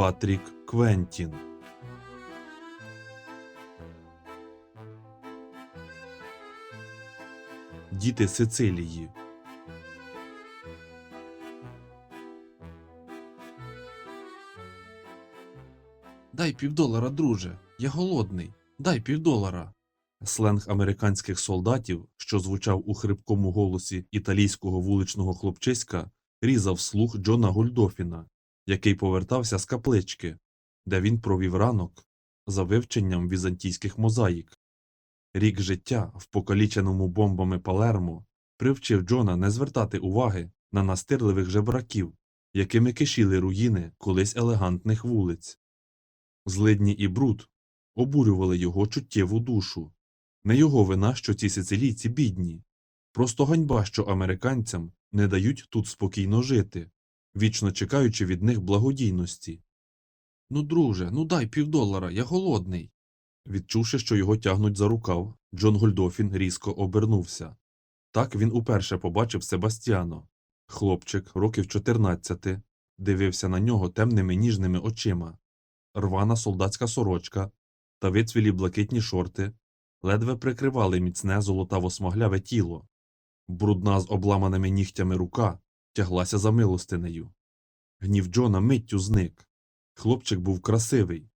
Патрік Квентін. Діти Сицилії. Дай півдолара, друже. Я голодний. Дай півдолара. Сленг американських солдатів, що звучав у хрипкому голосі італійського вуличного хлопчиська, різав слух Джона Гульдофіна, який повертався з каплички, де він провів ранок за вивченням візантійських мозаїк. Рік життя в покаліченому бомбами Палермо привчив Джона не звертати уваги на настирливих жебраків, якими кишіли руїни колись елегантних вулиць. Злидні і бруд обурювали його чуттєву душу. Не його вина, що ці сицилійці бідні. Просто ганьба, що американцям не дають тут спокійно жити, вічно чекаючи від них благодійності. Ну, друже, ну дай півдолара, я голодний. Відчувши, що його тягнуть за рукав, Джон Гольдофін різко обернувся. Так він уперше побачив Себастьяно. Хлопчик, років 14, дивився на нього темними ніжними очима. Рвана солдатська сорочка та вицвілі блакитні шорти ледве прикривали міцне золотаво-смагляве тіло. Брудна з обламаними нігтями рука тяглася за милостинею. Гнів Джона миттю зник. Хлопчик був красивий,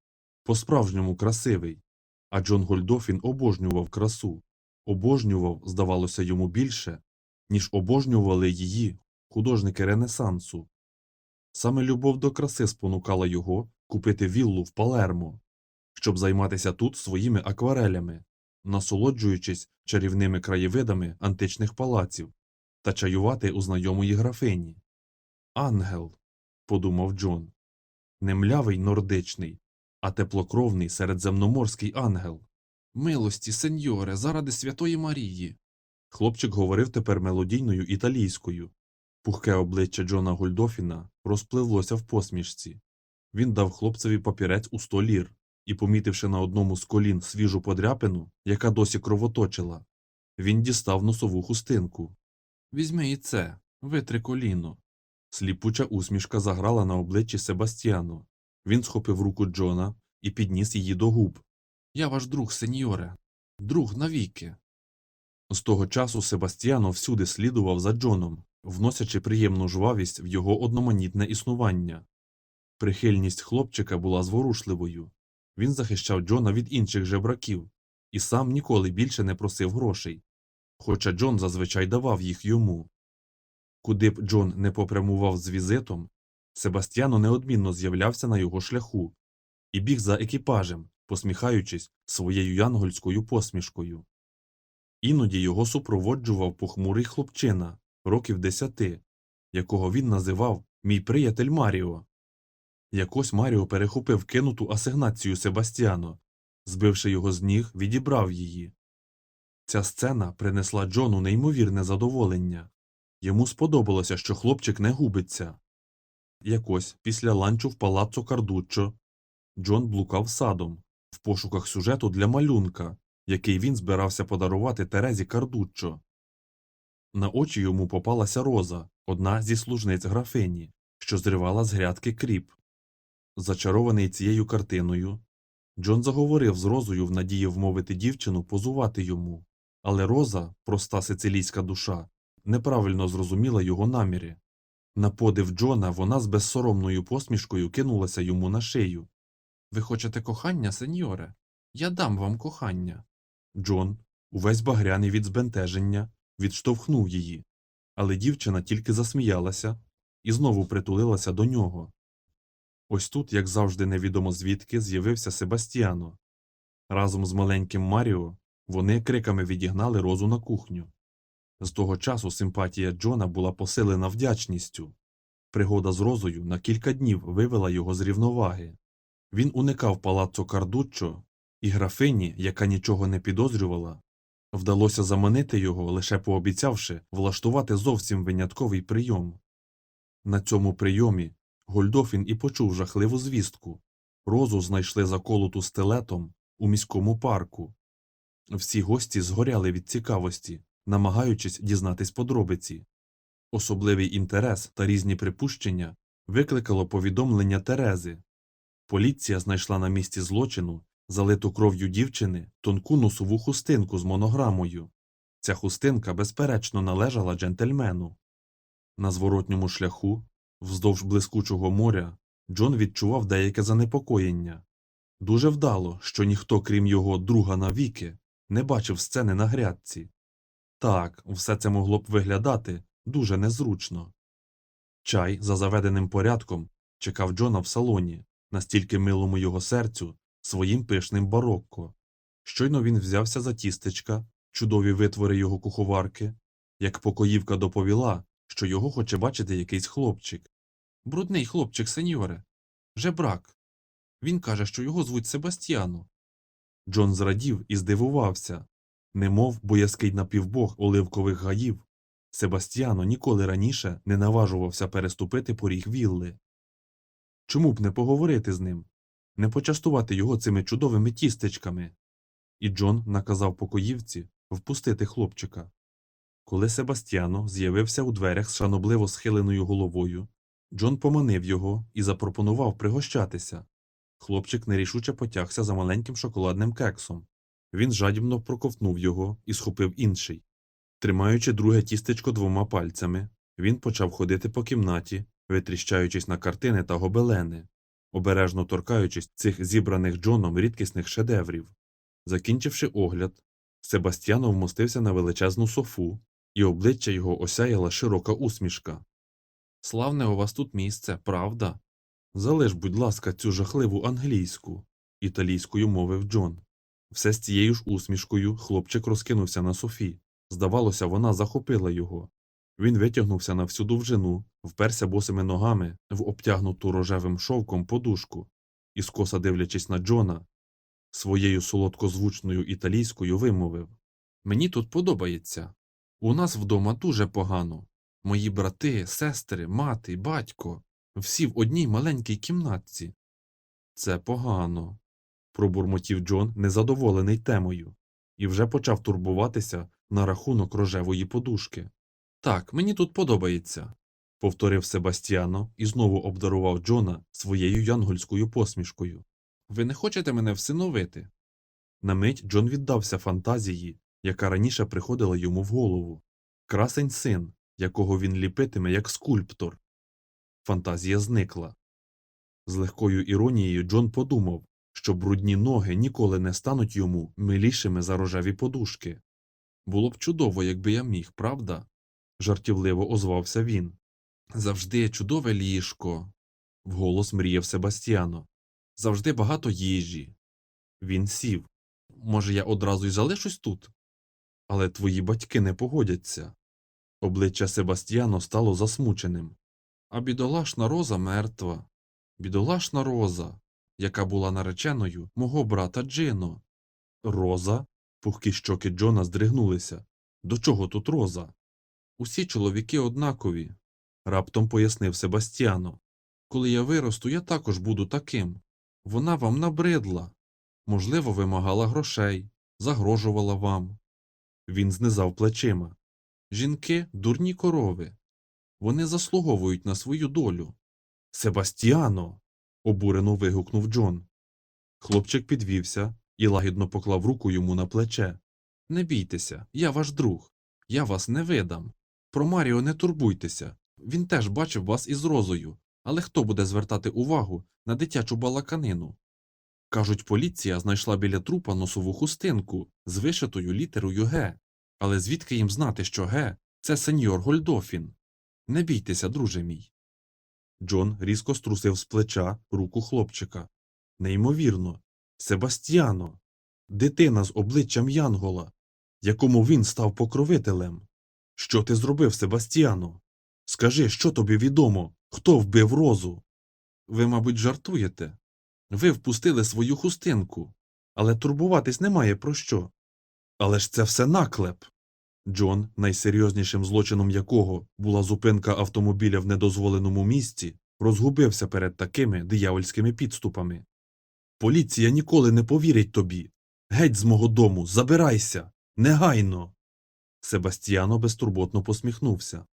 по-справжньому красивий, а Джон Гольдофін обожнював красу, обожнював, здавалося йому більше, ніж обожнювали її художники Ренесансу. Саме любов до краси спонукала його купити віллу в Палермо, щоб займатися тут своїми акварелями, насолоджуючись чарівними краєвидами античних палаців та чаювати у знайомої графині. Ангел, подумав Джон, не млявий нордичний, а теплокровний середземноморський ангел. Милості, сеньоре, заради святої Марії. Хлопчик говорив тепер мелодійною італійською. Пухке обличчя Джона Гольдофіна розпливлося в посмішці. Він дав хлопцеві папірець у сто лір і, помітивши на одному з колін свіжу подряпину, яка досі кровоточила, він дістав носову хустинку. Візьми і це, витри коліно. Сліпуча усмішка заграла на обличчі Себастьяно. Він схопив руку Джона і підніс її до губ. Я ваш друг, сеньоре, друг навіки. З того часу Себастьяно всюди слідував за Джоном, вносячи приємну жвавість в його одноманітне існування. Прихильність хлопчика була зворушливою. Він захищав Джона від інших жебраків і сам ніколи більше не просив грошей, хоча Джон зазвичай давав їх йому. Куди б Джон не попрямував з візитом, Себастьяно неодмінно з'являвся на його шляху і біг за екіпажем, посміхаючись своєю янгольською посмішкою. Іноді його супроводжував похмурий хлопчина, років десяти, якого він називав мій приятель Маріо. Якось Маріо перехопив кинуту асигнацію Себастьяно, збивши його з ніг, відібрав її. Ця сцена принесла Джону неймовірне задоволення. Йому сподобалося, що хлопчик не губиться. Якось після ланчу в палаццо Кардуччо Джон блукав садом в пошуках сюжету для малюнка, який він збирався подарувати Терезі Кардуччо. На очі йому попалася роза, одна зі служниць графині, що зривала з грядки кріп. Зачарований цією картиною, Джон заговорив з розою в надії вмовити дівчину позувати йому, але роза, проста сицилійська душа, неправильно зрозуміла його наміри. На подив Джона вона з безсоромною посмішкою кинулася йому на шию. Ви хочете кохання, сеньоре? Я дам вам кохання. Джон, увесь багряний від збентеження, відштовхнув її, але дівчина тільки засміялася і знову притулилася до нього. Ось тут, як завжди, невідомо звідки, з'явився Себастьяно. Разом з маленьким Маріо вони криками відігнали розу на кухню. З того часу симпатія Джона була посилена вдячністю. Пригода з розою на кілька днів вивела його з рівноваги. Він уникав палаццо Кардуччо, і графині, яка нічого не підозрювала, вдалося заманити його, лише пообіцявши влаштувати зовсім винятковий прийом. На цьому прийомі Гольдофін і почув жахливу звістку. Розу знайшли заколоту стелетом у міському парку. Всі гості згоряли від цікавості, намагаючись дізнатись подробиці. Особливий інтерес та різні припущення викликало повідомлення Терези. Поліція знайшла на місці злочину залиту кров'ю дівчини тонку носову хустинку з монограмою. Ця хустинка, безперечно, належала джентльмену. На зворотньому шляху, вздовж блискучого моря, Джон відчував деяке занепокоєння. Дуже вдало, що ніхто, крім його друга навіки, не бачив сцени на грядці. Так, все це могло б виглядати дуже незручно. Чай, за заведеним порядком, чекав Джона в салоні, настільки милому його серцю, своїм пишним барокко. Щойно він взявся за тістечка, чудові витвори його куховарки, як покоївка доповіла, що його хоче бачити якийсь хлопчик. Брудний хлопчик, сеньоре. Жебрак. Він каже, що його звуть Себастьяно. Джон зрадів і здивувався. Немов боязкий напівбог оливкових гаїв, Себастьяно ніколи раніше не наважувався переступити поріг вілли. Чому б не поговорити з ним, не почастувати його цими чудовими тістечками? І Джон наказав покоївці впустити хлопчика. Коли Себастьяно з'явився у дверях з шанобливо схиленою головою, Джон поманив його і запропонував пригощатися. Хлопчик нерішуче потягся за маленьким шоколадним кексом. Він жадібно проковтнув його і схопив інший. Тримаючи друге тістечко двома пальцями, він почав ходити по кімнаті, витріщаючись на картини та гобелени, обережно торкаючись цих зібраних Джоном рідкісних шедеврів. Закінчивши огляд, Себастьяно вмостився на величезну софу, і обличчя його осяяла широка усмішка. Славне у вас тут місце, правда? Залиш, будь ласка, цю жахливу англійську, італійською мовив Джон. Все з цією ж усмішкою хлопчик розкинувся на софі. Здавалося, вона захопила його. Він витягнувся на всю довжину, вперся босими ногами в обтягнуту рожевим шовком подушку і, скоса дивлячись на Джона, своєю солодкозвучною італійською вимовив Мені тут подобається. У нас вдома дуже погано. Мої брати, сестри, мати, батько всі в одній маленькій кімнатці. Це погано, пробурмотів Джон, незадоволений темою, і вже почав турбуватися на рахунок рожевої подушки. Так, мені тут подобається, повторив Себастьяно і знову обдарував Джона своєю янгольською посмішкою. Ви не хочете мене всиновити? На мить Джон віддався фантазії, яка раніше приходила йому в голову. Красень син, якого він ліпитиме як скульптор. Фантазія зникла. З легкою іронією Джон подумав, що брудні ноги ніколи не стануть йому милішими за рожеві подушки. Було б чудово, якби я міг, правда? жартівливо озвався він. Завжди чудове ліжко. вголос мріяв Себастьяно. Завжди багато їжі. Він сів. Може, я одразу й залишусь тут? Але твої батьки не погодяться. Обличчя Себастьяно стало засмученим. А бідолашна роза мертва. Бідолашна роза, яка була нареченою мого брата Джино. Роза? Пухкі щоки Джона здригнулися. До чого тут роза? Усі чоловіки однакові, раптом пояснив Себастьяно. Коли я виросту, я також буду таким. Вона вам набридла. Можливо, вимагала грошей, загрожувала вам. Він знизав плечима. Жінки дурні корови. Вони заслуговують на свою долю. Себастьяно. обурено вигукнув Джон. Хлопчик підвівся і лагідно поклав руку йому на плече. Не бійтеся, я ваш друг. Я вас не видам. Про Маріо не турбуйтеся. Він теж бачив вас із розою. Але хто буде звертати увагу на дитячу балаканину? Кажуть, поліція знайшла біля трупа носову хустинку з вишитою літерою Г. Але звідки їм знати, що Г це сеньор Гольдофін? Не бійтеся, друже мій. Джон різко струсив з плеча руку хлопчика. Неймовірно, Себастьяно, дитина з обличчям Янгола, якому він став покровителем. Що ти зробив, Себастьяно? Скажи, що тобі відомо, хто вбив розу? Ви, мабуть, жартуєте. Ви впустили свою хустинку, але турбуватись немає про що. Але ж це все наклеп. Джон, найсерйознішим злочином якого була зупинка автомобіля в недозволеному місці, розгубився перед такими диявольськими підступами. Поліція ніколи не повірить тобі. Геть з мого дому, забирайся, негайно. Себастьяно безтурботно посміхнувся.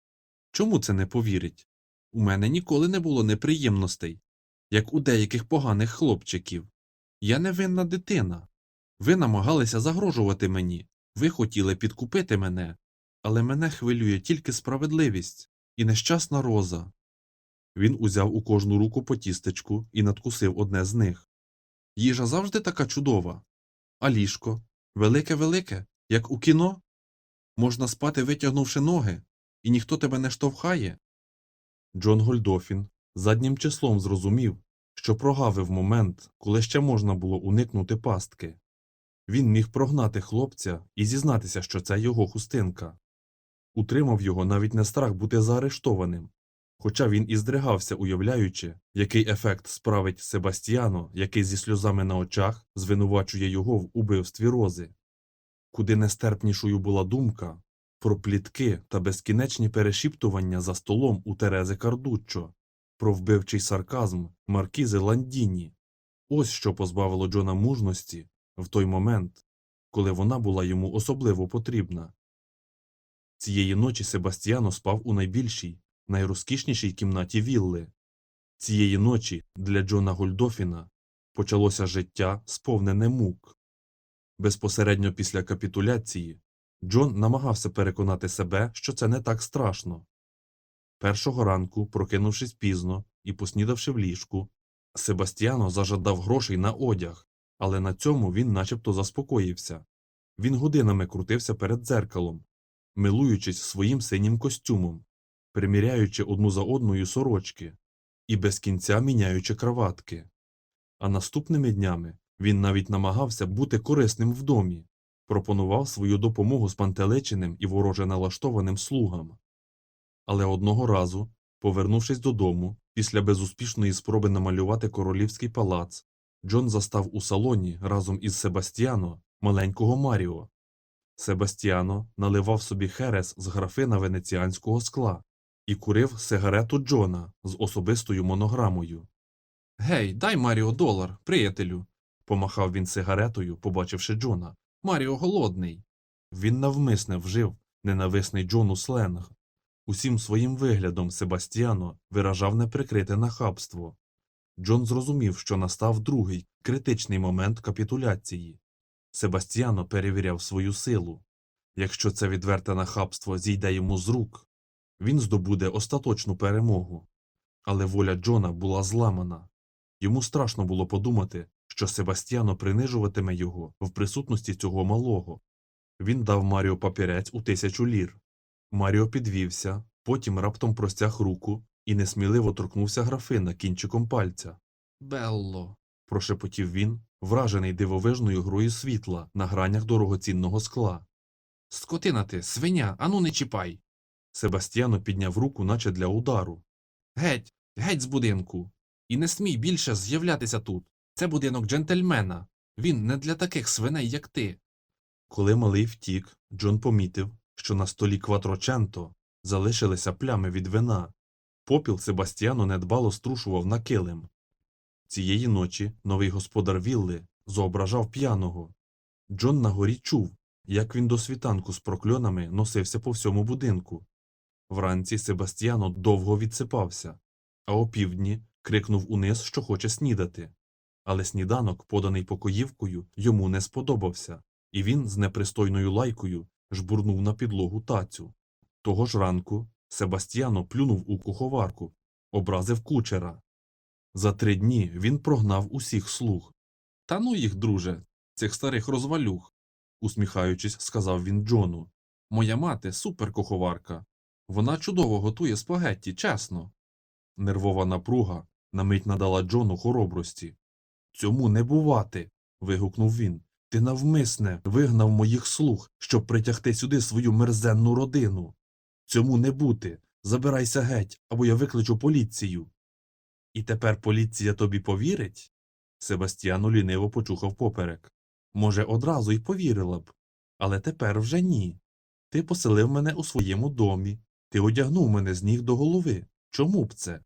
Чому це не повірить? У мене ніколи не було неприємностей. як у деяких поганих хлопчиків. Я невинна дитина. Ви намагалися загрожувати мені, ви хотіли підкупити мене, але мене хвилює тільки справедливість і нещасна роза. Він узяв у кожну руку по тістечку і надкусив одне з них. Їжа завжди така чудова. А ліжко? Велике-велике, як у кіно? Можна спати, витягнувши ноги, і ніхто тебе не штовхає. Джон Гольдофін заднім числом зрозумів, що прогавив момент, коли ще можна було уникнути пастки. Він міг прогнати хлопця і зізнатися, що це його хустинка. Утримав його навіть не страх бути заарештованим, хоча він і здригався, уявляючи, який ефект справить Себастьяно, який зі сльозами на очах звинувачує його в убивстві рози. Куди нестерпнішою була думка про плітки та безкінечні перешіптування за столом у Терези Кардуччо, про вбивчий сарказм Маркізи Ландіні. Ось що позбавило Джона мужності в той момент, коли вона була йому особливо потрібна. Цієї ночі Себастьяно спав у найбільшій, найрозкішнішій кімнаті вілли. Цієї ночі для Джона Гольдофіна почалося життя, сповнене мук. Безпосередньо після капітуляції Джон намагався переконати себе, що це не так страшно. Першого ранку, прокинувшись пізно і поснідавши в ліжку, Себастьяно зажадав грошей на одяг, але на цьому він начебто заспокоївся. Він годинами крутився перед дзеркалом, милуючись своїм синім костюмом, приміряючи одну за одною сорочки і без кінця міняючи краватки. А наступними днями він навіть намагався бути корисним в домі, пропонував свою допомогу спантеличеним і вороже налаштованим слугам. Але одного разу, повернувшись додому, після безуспішної спроби намалювати королівський палац, Джон застав у салоні разом із Себастьяно маленького Маріо. Себастьяно наливав собі херес з графина венеціанського скла і курив сигарету Джона з особистою монограмою. Гей, дай Маріо долар, приятелю. помахав він сигаретою, побачивши Джона. Маріо голодний. Він навмисне вжив ненависний Джону сленг. Усім своїм виглядом Себастьяно виражав неприкрите нахабство. Джон зрозумів, що настав другий, критичний момент капітуляції. Себастьяно перевіряв свою силу. Якщо це відверте нахабство зійде йому з рук, він здобуде остаточну перемогу. Але воля Джона була зламана. Йому страшно було подумати, що Себастьяно принижуватиме його в присутності цього малого. Він дав Маріо папірець у тисячу лір. Маріо підвівся, потім раптом простяг руку і несміливо торкнувся графина кінчиком пальця. Белло. прошепотів він, вражений дивовижною грою світла на гранях дорогоцінного скла. Скотина ти, свиня, ану не чіпай. Себастьяно підняв руку, наче для удару. Геть, геть з будинку. І не смій більше з'являтися тут. Це будинок джентльмена. Він не для таких свиней, як ти. Коли малий втік, Джон помітив, що на столі кватроченто залишилися плями від вина. Попіл Себастьяно недбало струшував на килим. Цієї ночі новий господар вілли зображав п'яного. Джон на горі чув, як він до світанку з прокльонами носився по всьому будинку. Вранці Себастьяно довго відсипався, а опівдні крикнув униз, що хоче снідати. Але сніданок, поданий покоївкою, йому не сподобався, і він з непристойною лайкою жбурнув на підлогу тацю. Того ж ранку Себастьяно плюнув у куховарку, образив кучера. За три дні він прогнав усіх слуг. Та ну їх, друже, цих старих розвалюх, усміхаючись, сказав він Джону. Моя мати суперкуховарка. Вона чудово готує спагетті, чесно. Нервова напруга на мить надала Джону хоробрості. Цьому не бувати. вигукнув він. Ти навмисне вигнав моїх слуг, щоб притягти сюди свою мерзенну родину. Цьому не бути. Забирайся геть, або я викличу поліцію. І тепер поліція тобі повірить? Себастьяно ліниво почухав поперек. Може, одразу й повірила б. Але тепер вже ні. Ти поселив мене у своєму домі. Ти одягнув мене з ніг до голови. Чому б це?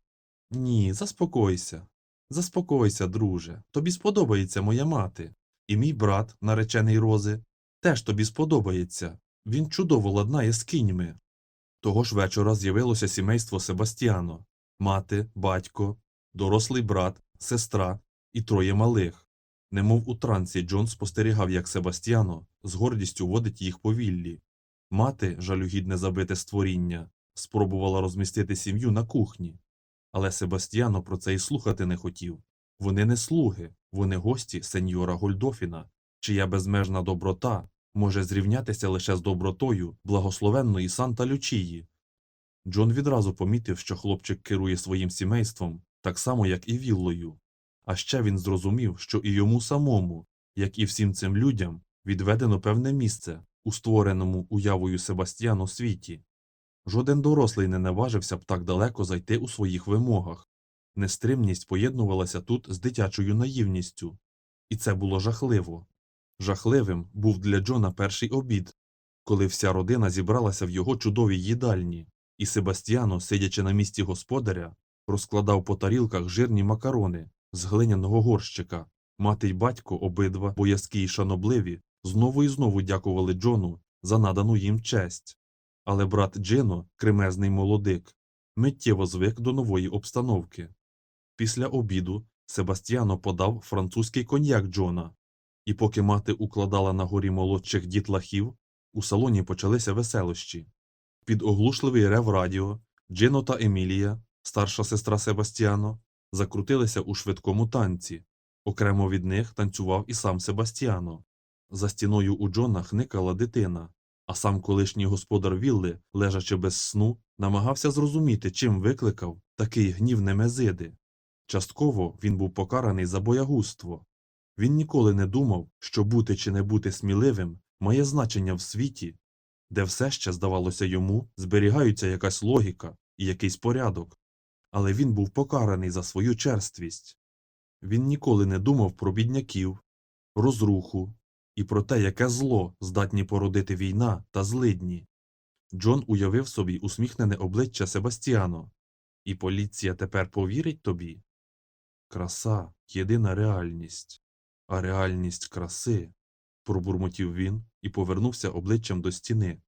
Ні, заспокойся. Заспокойся, друже. Тобі сподобається моя мати. І мій брат, наречений Рози, теж тобі сподобається. Він чудово ладнає з кіньми. Того ж вечора з'явилося сімейство Себастьяно мати, батько, дорослий брат сестра і троє малих. Немов у трансі Джон спостерігав, як Себастьяно з гордістю водить їх по віллі. Мати, жалюгідне забите створіння, спробувала розмістити сім'ю на кухні. Але Себастьяно про це й слухати не хотів. Вони не слуги, вони гості сеньора Гольдофіна, чия безмежна доброта може зрівнятися лише з добротою благословенної Санта Лючії. Джон відразу помітив, що хлопчик керує своїм сімейством так само, як і віллою. А ще він зрозумів, що і йому самому, як і всім цим людям, відведено певне місце у створеному уявою Себастьяну світі. Жоден дорослий не наважився б так далеко зайти у своїх вимогах. Нестримність поєднувалася тут з дитячою наївністю. І це було жахливо. Жахливим був для Джона перший обід, коли вся родина зібралася в його чудовій їдальні, і Себастьяно, сидячи на місці господаря, розкладав по тарілках жирні макарони з глиняного горщика. Мати й батько, обидва боязкі й шанобливі, знову і знову дякували Джону за надану їм честь. Але брат Джино, кремезний молодик, миттєво звик до нової обстановки. Після обіду Себастьяно подав французький коньяк Джона, і поки мати укладала на горі молодших дітлахів, у салоні почалися веселощі. Під оглушливий рев радіо Джино та Емілія, старша сестра Себастьяно, закрутилися у швидкому танці. Окремо від них танцював і сам Себастьяно. За стіною у Джона хникала дитина, а сам колишній господар Вілли, лежачи без сну, намагався зрозуміти, чим викликав такий гнів Немезиди. Частково він був покараний за боягузтво. Він ніколи не думав, що бути чи не бути сміливим має значення в світі, де все ще, здавалося йому, зберігаються якась логіка і якийсь порядок. Але він був покараний за свою черствість. Він ніколи не думав про бідняків, розруху і про те, яке зло здатні породити війна та злидні. Джон уявив собі усміхнене обличчя Себастьяно. І поліція тепер повірить тобі? Краса єдина реальність, а реальність краси, пробурмотів він і повернувся обличчям до стіни.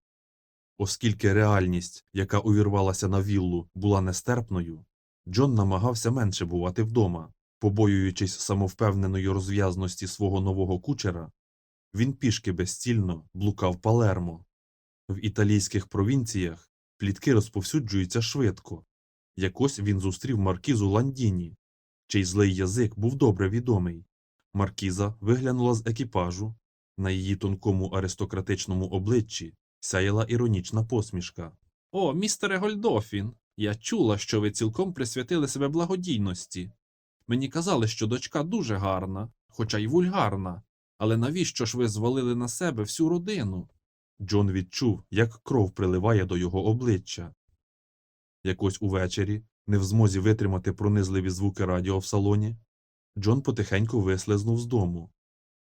Оскільки реальність, яка увірвалася на віллу, була нестерпною, Джон намагався менше бувати вдома, побоюючись самовпевненої розв'язності свого нового кучера, він пішки безцільно блукав Палермо. В італійських провінціях плітки розповсюджуються швидко. Якось він зустрів маркізу Ландіні, чий злий язик був добре відомий. Маркіза виглянула з екіпажу, на її тонкому аристократичному обличчі сяяла іронічна посмішка. О, містере Гольдофін, я чула, що ви цілком присвятили себе благодійності. Мені казали, що дочка дуже гарна, хоча й вульгарна. Але навіщо ж ви звалили на себе всю родину? Джон відчув, як кров приливає до його обличчя. Якось увечері, не в змозі витримати пронизливі звуки радіо в салоні, Джон потихеньку вислизнув з дому.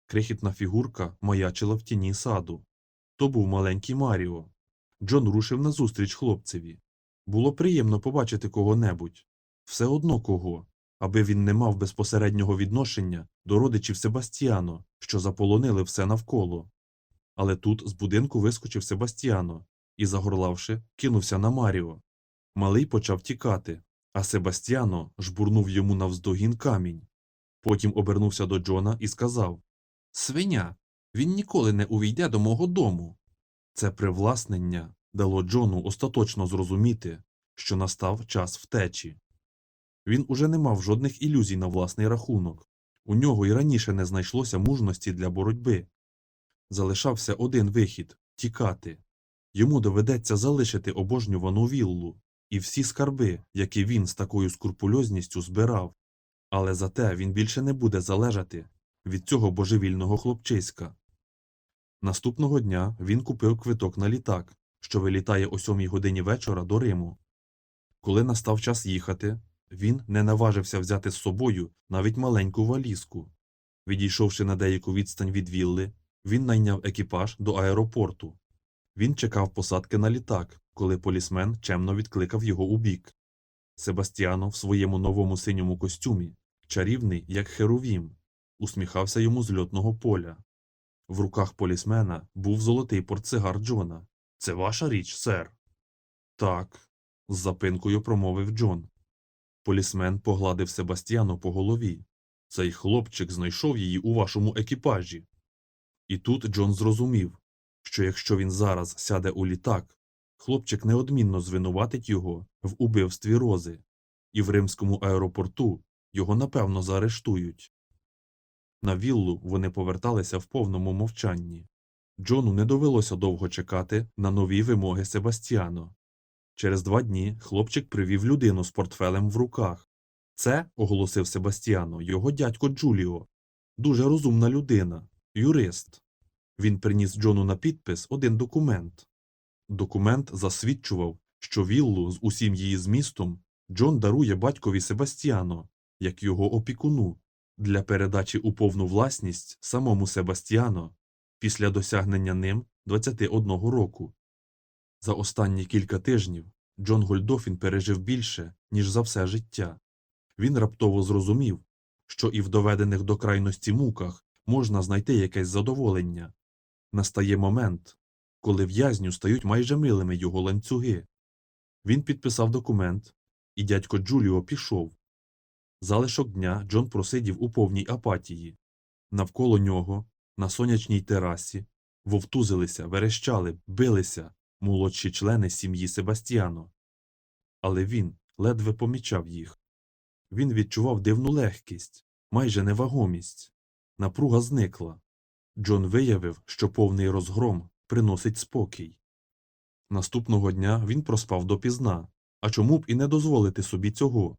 Крихітна фігурка маячила в тіні саду. То був маленький Маріо. Джон рушив назустріч хлопцеві. Було приємно побачити кого-небудь. Все одно кого, аби він не мав безпосереднього відношення до родичів Себастьяно, що заполонили все навколо. Але тут з будинку вискочив Себастьяно і, загорлавши, кинувся на Маріо. Малий почав тікати, а Себастьяно жбурнув йому навздогін камінь. Потім обернувся до Джона і сказав Свиня, він ніколи не увійде до мого дому. Це привласнення дало Джону остаточно зрозуміти, що настав час втечі. Він уже не мав жодних ілюзій на власний рахунок. У нього й раніше не знайшлося мужності для боротьби. Залишався один вихід тікати. Йому доведеться залишити обожнювану віллу і всі скарби, які він з такою скрупульозністю збирав. Але зате він більше не буде залежати від цього божевільного хлопчиська. Наступного дня він купив квиток на літак, що вилітає о сьомій годині вечора до Риму. Коли настав час їхати, він не наважився взяти з собою навіть маленьку валізку. Відійшовши на деяку відстань від вілли, він найняв екіпаж до аеропорту. Він чекав посадки на літак, коли полісмен чемно відкликав його у бік. Себастьяно в своєму новому синьому костюмі, чарівний, як херувім, усміхався йому з льотного поля. В руках полісмена був золотий портсигар Джона. Це ваша річ, сер? Так, з запинкою промовив Джон. Полісмен погладив Себастьяно по голові. Цей хлопчик знайшов її у вашому екіпажі. І тут Джон зрозумів, що якщо він зараз сяде у літак, хлопчик неодмінно звинуватить його в убивстві Рози, і в римському аеропорту його напевно заарештують. На віллу вони поверталися в повному мовчанні. Джону не довелося довго чекати на нові вимоги Себастьяно. Через два дні хлопчик привів людину з портфелем в руках. Це, оголосив Себастьяно, його дядько Джуліо. Дуже розумна людина, юрист. Він приніс Джону на підпис один документ. Документ засвідчував, що віллу з усім її змістом Джон дарує батькові Себастьяно, як його опікуну, для передачі у повну власність самому Себастьяно після досягнення ним 21 року. За останні кілька тижнів Джон Гольдофін пережив більше, ніж за все життя. Він раптово зрозумів, що і в доведених до крайності муках можна знайти якесь задоволення. Настає момент, коли в'язню стають майже милими його ланцюги. Він підписав документ, і дядько Джуліо пішов. Залишок дня Джон просидів у повній апатії. Навколо нього, на сонячній терасі, вовтузилися, верещали, билися молодші члени сім'ї Себастьяно. Але він ледве помічав їх. Він відчував дивну легкість, майже невагомість. Напруга зникла. Джон виявив, що повний розгром приносить спокій. Наступного дня він проспав допізна, а чому б і не дозволити собі цього.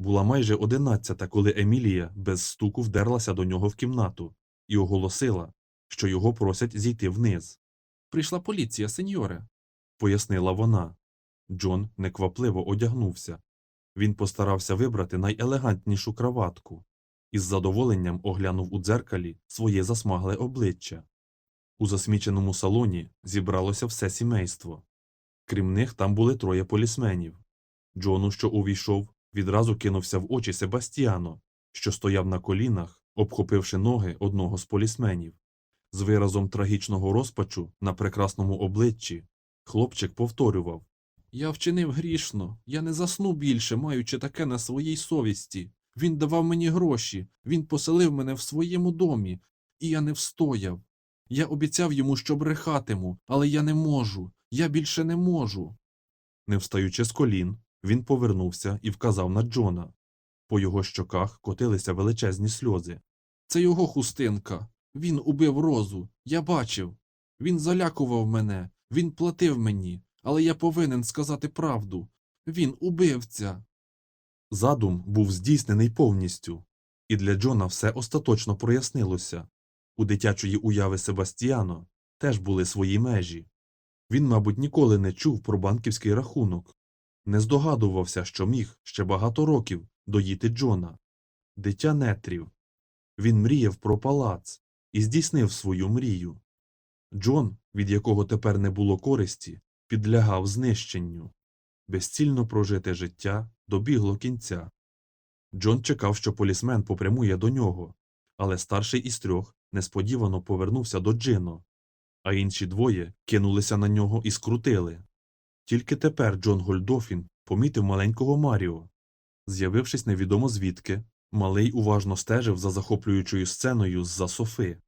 Була майже одинадцята, коли Емілія без стуку вдерлася до нього в кімнату і оголосила, що його просять зійти вниз. Прийшла поліція, сеньоре, пояснила вона. Джон неквапливо одягнувся. Він постарався вибрати найелегантнішу краватку і з задоволенням оглянув у дзеркалі своє засмагле обличчя. У засміченому салоні зібралося все сімейство. Крім них там були троє полісменів. Джону, що увійшов, відразу кинувся в очі Себастьяно, що стояв на колінах, обхопивши ноги одного з полісменів. З виразом трагічного розпачу на прекрасному обличчі хлопчик повторював Я вчинив грішно, я не засну більше, маючи таке на своїй совісті. Він давав мені гроші, він поселив мене в своєму домі, і я не встояв. Я обіцяв йому, що брехатиму, але я не можу, я більше не можу. Не встаючи з колін, він повернувся і вказав на Джона. По його щоках котилися величезні сльози. Це його хустинка. Він убив розу. Я бачив. Він залякував мене, він платив мені, але я повинен сказати правду. Він убивця. Задум був здійснений повністю, і для Джона все остаточно прояснилося. У дитячої уяви Себастьяно теж були свої межі. Він, мабуть, ніколи не чув про банківський рахунок, не здогадувався, що міг ще багато років доїти Джона. Дитя нетрів. Він мріяв про палац і здійснив свою мрію. Джон, від якого тепер не було користі, підлягав знищенню. Безцільно прожите життя добігло кінця. Джон чекав, що полісмен попрямує до нього, але старший із трьох несподівано повернувся до Джино, а інші двоє кинулися на нього і скрутили. Тільки тепер Джон Гольдофін помітив маленького Маріо. З'явившись невідомо звідки, малий уважно стежив за захоплюючою сценою з-за софи.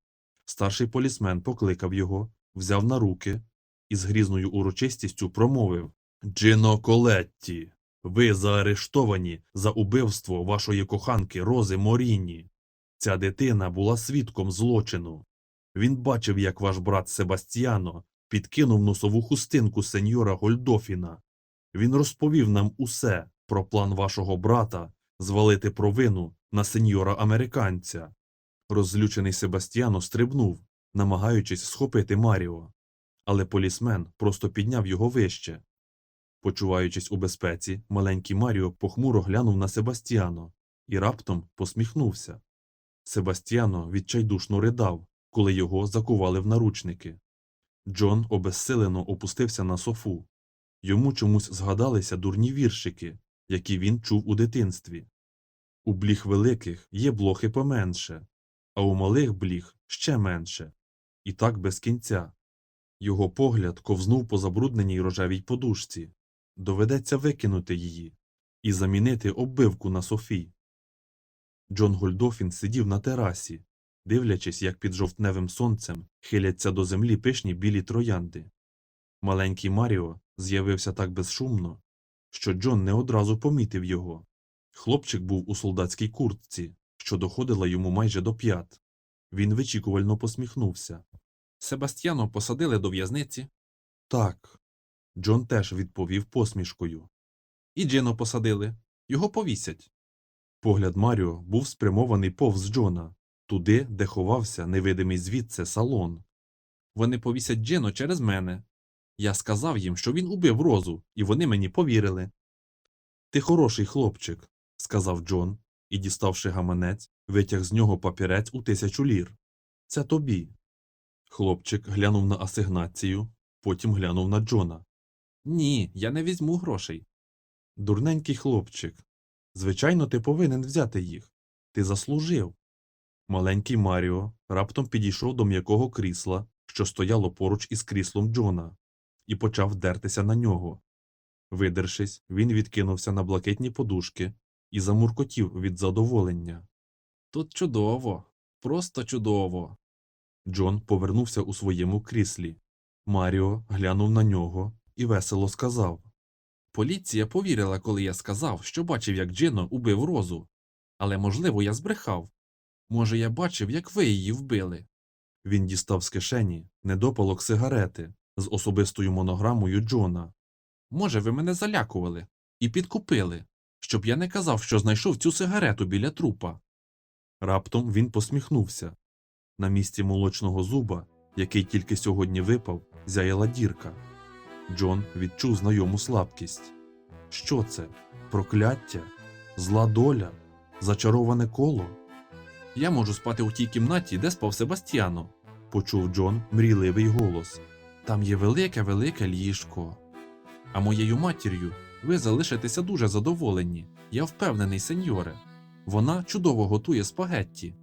Старший полісмен покликав його, взяв на руки і з грізною урочистістю промовив Джино Колетті, ви заарештовані за убивство вашої коханки Рози Моріні. Ця дитина була свідком злочину. Він бачив, як ваш брат Себастьяно підкинув носову хустинку сеньора Гольдофіна. Він розповів нам усе про план вашого брата звалити провину на сеньора американця. Розлючений Себастьяно стрибнув, намагаючись схопити Маріо. Але полісмен просто підняв його вище. Почуваючись у безпеці, маленький Маріо похмуро глянув на Себастьяно і раптом посміхнувся. Себастьяно відчайдушно ридав, коли його закували в наручники. Джон обезсилено опустився на софу. Йому чомусь згадалися дурні віршики, які він чув у дитинстві. У бліх великих є блохи поменше, а у малих бліх ще менше. І так без кінця. Його погляд ковзнув по забрудненій рожевій подушці. Доведеться викинути її. і замінити оббивку на Софі. Джон Гольдофін сидів на терасі, дивлячись, як під жовтневим сонцем хиляться до землі пишні білі троянди. Маленький Маріо з'явився так безшумно, що Джон не одразу помітив його. Хлопчик був у солдатській куртці, що доходила йому майже до п'ят. Він вичікувально посміхнувся. Себастьяно посадили до в'язниці. Так. Джон теж відповів посмішкою. І Джино посадили. Його повісять. Погляд Маріо був спрямований повз Джона, туди, де ховався невидимий звідси салон. Вони повісять Джино через мене. Я сказав їм, що він убив розу, і вони мені повірили. Ти хороший хлопчик, сказав Джон, і, діставши гаманець, витяг з нього папірець у тисячу лір. Це тобі. Хлопчик глянув на асигнацію, потім глянув на Джона. Ні, я не візьму грошей. Дурненький хлопчик. Звичайно, ти повинен взяти їх. Ти заслужив. Маленький Маріо раптом підійшов до м'якого крісла, що стояло поруч із кріслом Джона, і почав дертися на нього. Видершись, він відкинувся на блакитні подушки і замуркотів від задоволення. Тут чудово, просто чудово. Джон повернувся у своєму кріслі. Маріо глянув на нього і весело сказав Поліція повірила, коли я сказав, що бачив, як Джино убив розу. Але, можливо, я збрехав. Може, я бачив, як ви її вбили. Він дістав з кишені недопалок сигарети з особистою монограмою Джона. Може, ви мене залякували і підкупили, щоб я не казав, що знайшов цю сигарету біля трупа. Раптом він посміхнувся. На місці молочного зуба, який тільки сьогодні випав, зяяла дірка. Джон відчув знайому слабкість. Що це? Прокляття? Зла доля? Зачароване коло? Я можу спати у тій кімнаті, де спав Себастьяно, почув Джон мрійливий голос. Там є велике велике ліжко. А моєю матір'ю ви залишитеся дуже задоволені. Я впевнений, сеньоре. Вона чудово готує спагетті.